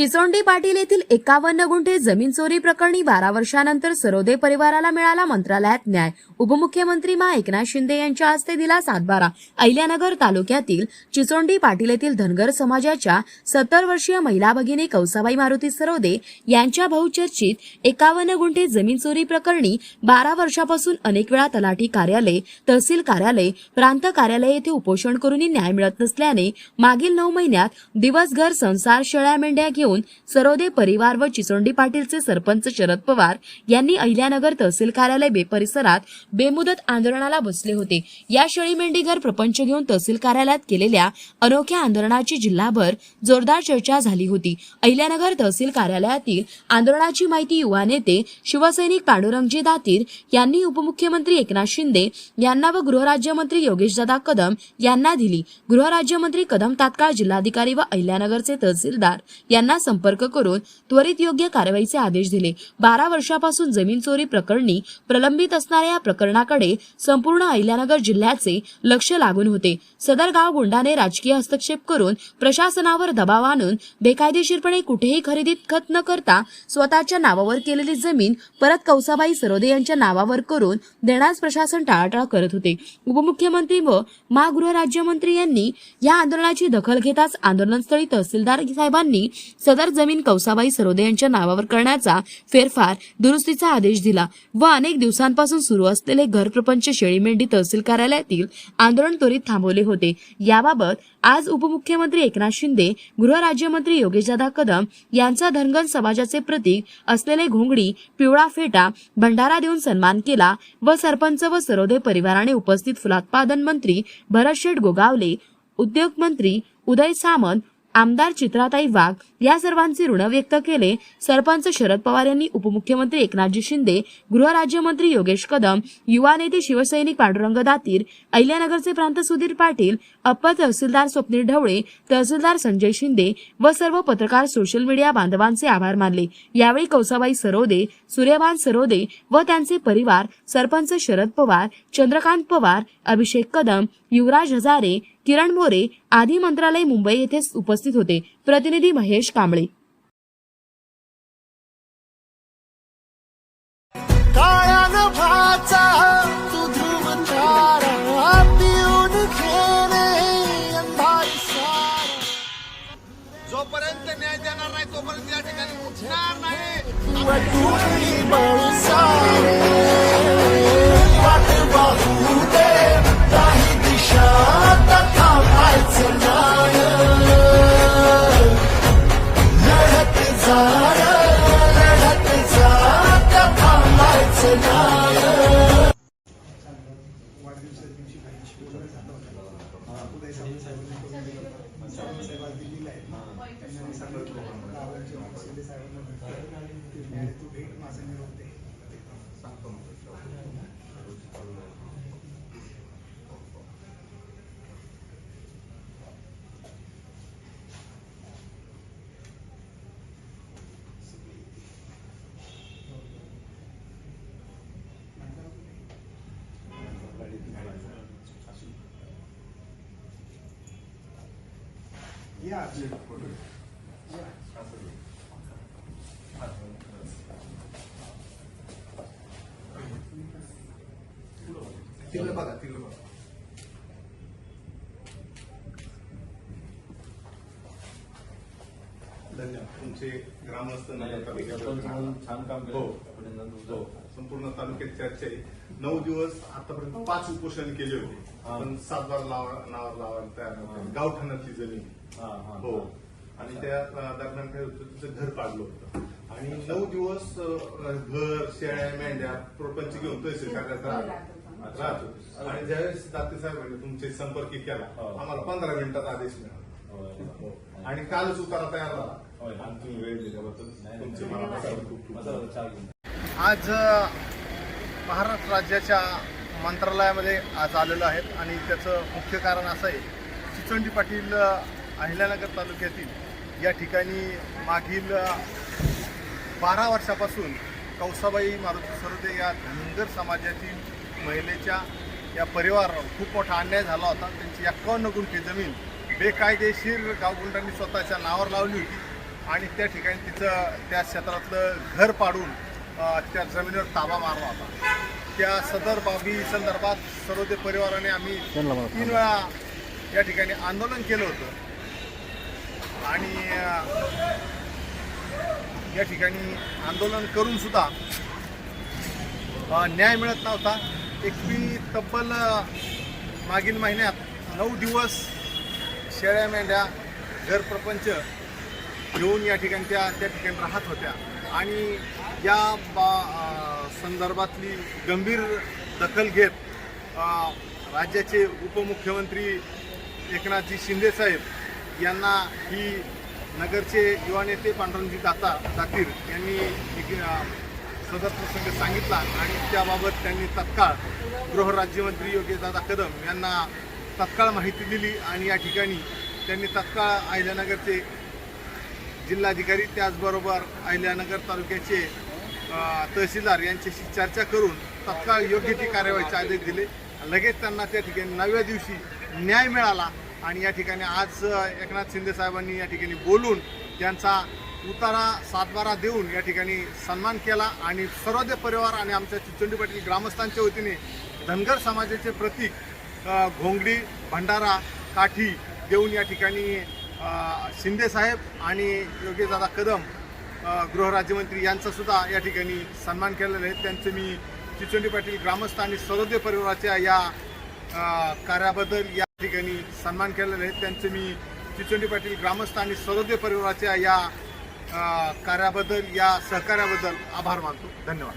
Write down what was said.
चिचोंडी पाटील येथील एकावन्न गुंठे जमीन चोरी प्रकरणी बारा वर्षानंतर सरोदे परिवाराला मिळाला मंत्रालयात न्याय. उपमुख्यमंत्री मा. एकनाथ शिंदे यांच्या हस्ते दिला सातबारा. अहिल्यानगर तालुक्यातील चिचोंडी पाटील येथील धनगर समाजाच्या सत्तर वर्षीय महिला भगिनी कौसाबाई मारुती सरोदे यांच्या बहुचर्चित एकावन्न गुंठे जमीन चोरी प्रकरणी बारा वर्षापासून अनेक वेळा तलाठी कार्यालय तहसील कार्यालय प्रांत कार्यालय येथे उपोषण करूनही न्याय मिळत नसल्याने मागील नऊ महिन्यात दिवसघर संसार शेळ्या मेंढ्या घेऊन सरोदे परिवार व चिचोंडी पाटीलचे सरपंच शरद पवार यांनी अहिल्यानगर तहसील कार्यालय बे परिसरात बेमुदत आंदोलनाला बसले होते. या शेळी मेंढीघर प्रपंच घेऊन तहसील कार्यालयात केलेल्या अनोख्या आंदोलनाची जिल्हाभर जोरदार चर्चा झाली होती. अहिल्यानगर तहसील कार्यालयातील आंदोलनाची माहिती युवा नेते शिवसैनिक पांडुरंगजी दातीर यांनी उपमुख्यमंत्री एकनाथ शिंदे यांना व गृहराज्यमंत्री योगेशदादा कदम यांना दिली. गृहराज्यमंत्री कदम तात्काळ जिल्हाधिकारी व अहिल्यानगरचे तहसीलदार यांना संपर्क करून त्वरित योग्य कारवाईचे आदेश दिले. बारा वर्षापासून जमीन चोरी प्रकरणी प्रलंबित असणाऱ्या या प्रकरणाकडे संपूर्ण अहिल्यानगर जिल्ह्याचे लक्ष लागून होते. सदर गाव गुंडाने राजकीय हस्तक्षेप करून प्रशासनावर दबाव आणून बेकायदेशीरपणे कुठेही खरेदीत खत न करता स्वतःच्या नावावर केलेली जमीन परत कौसाबाई सरोदे यांच्या नावावर करून देण्यास प्रशासन टाळाटाळ करत होते. उपमुख्यमंत्री व महागृह राज्यमंत्री यांनी या आंदोलनाची दखल घेताच आंदोलनस्थळी तहसीलदार साहेबांनी सदर जमीन कौसाबाई सरोदे यांच्या नावावर करण्याचा फेरफार दुरुस्तीचा आदेश दिला व अनेक दिवसांपासून सुरू असलेले घरप्रपंच शेळीमेंढी तहसील कार्यालयातील आंदोलन त्वरित थांबवले होते. याबाबत आज उपमुख्यमंत्री एकनाथ शिंदे गृहराज्यमंत्री योगेशदादा कदम यांचा धनगर समाजाचे प्रतीक असलेले घोंगडी पिवळा फेटा भंडारा देऊन सन्मान केला व सरपंच व सरोदे परिवाराने उपस्थित फुलोत्पादन मंत्री भरत शेठ गोगावले उद्योग मंत्री उदय सामंत आमदार चित्राताई वाघ या सर्वांचे ऋण व्यक्त केले. सरपंच शरद पवार यांनी उपमुख्यमंत्री एकनाथजी शिंदे गृहराज्यमंत्री योगेश कदम युवा नेते शिवसैनिक पांडुरंग दातीर अहिल्यानगरचे प्रांत सुधीर पाटील अप्पर तहसीलदार स्वप्नील ढवळे तहसीलदार संजय शिंदे व सर्व पत्रकार सोशल मीडिया बांधवांचे आभार मानले. यावेळी कौसाबाई सरोदे सूर्यभान सरोदे व त्यांचे परिवार सरपंच शरद पवार चंद्रकांत पवार अभिषेक कदम युवराज हजारे किरण मोरे आदी मंत्रालय मुंबई येथे उपस्थित होते. प्रतिनिधी महेश कांबळे. जोपर्यंत न्याय देणार नाही तोपर्यंत या ठिकाणी उठणार नाही. Yeah, absolutely. Yeah. Absolutely. Think about that. Think about that. तुमचे ग्रामस्थ नगर तालुक्यात छान काम हो. हो. संपूर्ण तालुक्यात चर्चा आहे. नऊ दिवस आतापर्यंत पाच उपोषण केले होते. हा. पण सातबार लावा नावावर लावायला तयार नव्हते. गावठाणातली जमीन. हा, हा. हो. आणि त्या दरम्यान काय होतं तिचं घर पाडलं होतं. आणि नऊ दिवस घर शेळ्या मेंढ्या प्रपंच घेऊन तहसील कार्यालयात राहत राहत होते. आणि ज्यावेळेस दाते साहेबांनी तुमचे संपर्क केला हो. आम्हाला पंधरा मिनिटात आदेश मिळाला. होय. आणि कालच उतारा तयार झाला. आज महाराष्ट्र राज्याच्या मंत्रालयामध्ये आज आलेलो आहेत आणि त्याचं मुख्य कारण असं आहे चिचंडी पाटील अहिल्यानगर तालुक्यातील या ठिकाणी मागील बारा वर्षापासून कौसाबाई मारुती सरोदे या धनगर समाजातील महिलेच्या या परिवारावर खूप मोठा अन्याय झाला होता. त्यांची एक्कावन्न गुंठे जमीन बेकायदेशीर गावगुंडांनी स्वतःच्या नावावर लावली होती. आणि त्या ठिकाणी तिचं त्या क्षेत्रातलं घर पाडून त्या जमिनीवर ताबा मारला होता. त्या सदर बाबी संदर्भात सर्वोदय परिवाराने आम्ही तीन वेळा या ठिकाणी आंदोलन केलं होतं. आणि या ठिकाणी आंदोलन करून सुद्धा न्याय मिळत नव्हता. एक मी तब्बल मागील महिन्यात नऊ दिवस शेळ्या मेंढ्या घर प्रपंच घेऊन या ठिकाणी त्या त्या ठिकाणी राहत होत्या. आणि या बा संदर्भातली गंभीर दखल घेत राज्याचे उपमुख्यमंत्री एकनाथजी शिंदेसाहेब यांना ही नगरचे युवा नेते पांडुरंगजी दाता दातीर यांनी सदर प्रसंग सांगितला आणि त्याबाबत त्यांनी तत्काळ गृहराज्यमंत्री योगेशदादा कदम यांना तत्काळ माहिती दिली आणि या ठिकाणी त्यांनी तत्काळ अहिल्यानगरचे जिल्हाधिकारी त्याचबरोबर अहिल्यानगर तालुक्याचे तहसीलदार यांच्याशी चर्चा करून तत्काळ योग्य ती कार्यवाहीचे आदेश दिले. लगेच त्यांना त्या ठिकाणी नवव्या दिवशी न्याय मिळाला आणि या ठिकाणी आज एकनाथ शिंदे साहेबांनी या ठिकाणी बोलून त्यांचा उतारा सातबारा देऊन या ठिकाणी सन्मान केला आणि सर्वोदय परिवार आणि आमच्या चिचोंडी पाटील ग्रामस्थांच्या वतीने धनगर समाजाचे प्रतीक घोंगडी भंडारा काठी देऊन या ठिकाणी शिंदेसाहेब शिंदे साहेब आणि योगेशदादा कदम गृहराज्यमंत्री यांचा सुद्धा या ठिकाणी सन्मान केलेला आहे. त्यांचं मी चिचोंडी पाटील ग्रामस्थ आणि सरोदय परिवाराच्या या कार्याबद्दल या ठिकाणी सन्मान केलेला आहे. त्यांचं मी चिचोंडी पाटील ग्रामस्थ आणि सरोदय परिवाराच्या या कार्याबद्दल या सहकार्याबद्दल आभार मानतो. धन्यवाद.